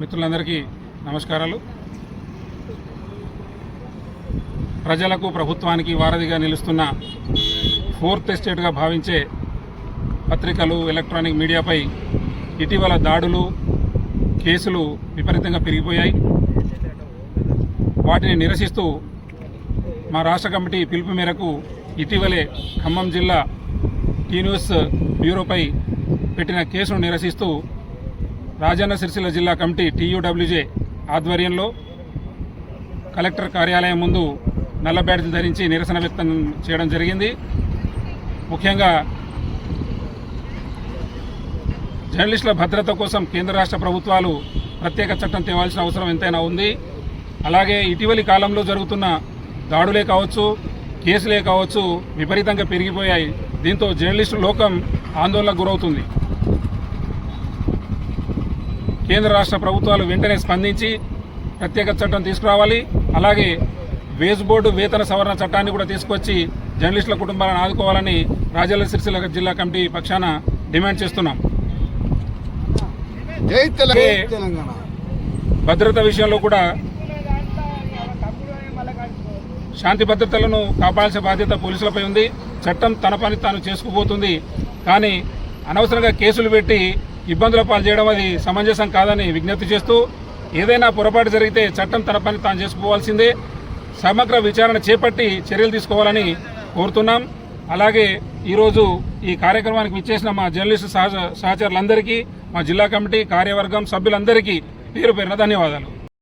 మిత్రులందరికీ నమస్కారాలు. ప్రజలకు ప్రభుత్వానికి వారధిగా నిలుస్తున్న ఫోర్త్ ఎస్టేట్గా భావించే పత్రికలు ఎలక్ట్రానిక్ మీడియాపై ఇటీవల దాడులు కేసులు విపరీతంగా పెరిగిపోయాయి. వాటిని నిరసిస్తూ మా రాష్ట్ర కమిటీ పిలుపు మేరకు ఇటీవలే ఖమ్మం జిల్లా టీ న్యూస్ బ్యూరోపై పెట్టిన కేసును నిరసిస్తూ రాజన్న సిరిసిల్ల జిల్లా కమిటీ టీయూడబ్ల్యూజే ఆధ్వర్యంలో కలెక్టర్ కార్యాలయం ముందు నల్ల బ్యాడ్జీలు ధరించి నిరసన వ్యక్తం చేయడం జరిగింది. ముఖ్యంగా జర్నలిస్టుల భద్రత కోసం కేంద్ర రాష్ట్ర ప్రభుత్వాలు ప్రత్యేక చట్టం తేవాల్సిన అవసరం ఎంతైనా ఉంది. అలాగే ఇటీవలి కాలంలో జరుగుతున్న దాడులే కావచ్చు కేసులే కావచ్చు విపరీతంగా పెరిగిపోయాయి. దీంతో జర్నలిస్టు లోకం ఆందోళనకు గురవుతుంది. కేంద్ర రాష్ట్ర ప్రభుత్వాలు వెంటనే స్పందించి ప్రత్యేక చట్టం తీసుకురావాలి. అలాగే వేజ్ బోర్డు వేతన సవరణ చట్టాన్ని కూడా తీసుకొచ్చి జర్నలిస్టుల కుటుంబాలను ఆదుకోవాలని రాజన్న సిరిసిల్ల జిల్లా కమిటీ పక్షాన డిమాండ్ చేస్తున్నాం. భద్రత విషయంలో కూడా శాంతి భద్రతలను కాపాడాల్సిన బాధ్యత పోలీసులపై ఉంది. చట్టం తన పని తాను చేసుకుపోతుంది. కానీ అనవసరంగా కేసులు పెట్టి ఇబ్బందుల పాలు చేయడం అది సమంజసం కాదని విజ్ఞప్తి చేస్తూ ఏదైనా పొరపాటు జరిగితే చట్టం తన పని తాను చేసుకోవాల్సిందే. సమగ్ర విచారణ చేపట్టి చర్యలు తీసుకోవాలని కోరుతున్నాం. అలాగే ఈరోజు ఈ కార్యక్రమానికి విచ్చేసిన మా జర్నలిస్టు సహచ సహచరులందరికీ మా జిల్లా కమిటీ కార్యవర్గం సభ్యులందరికీ పేరు పేరున ధన్యవాదాలు.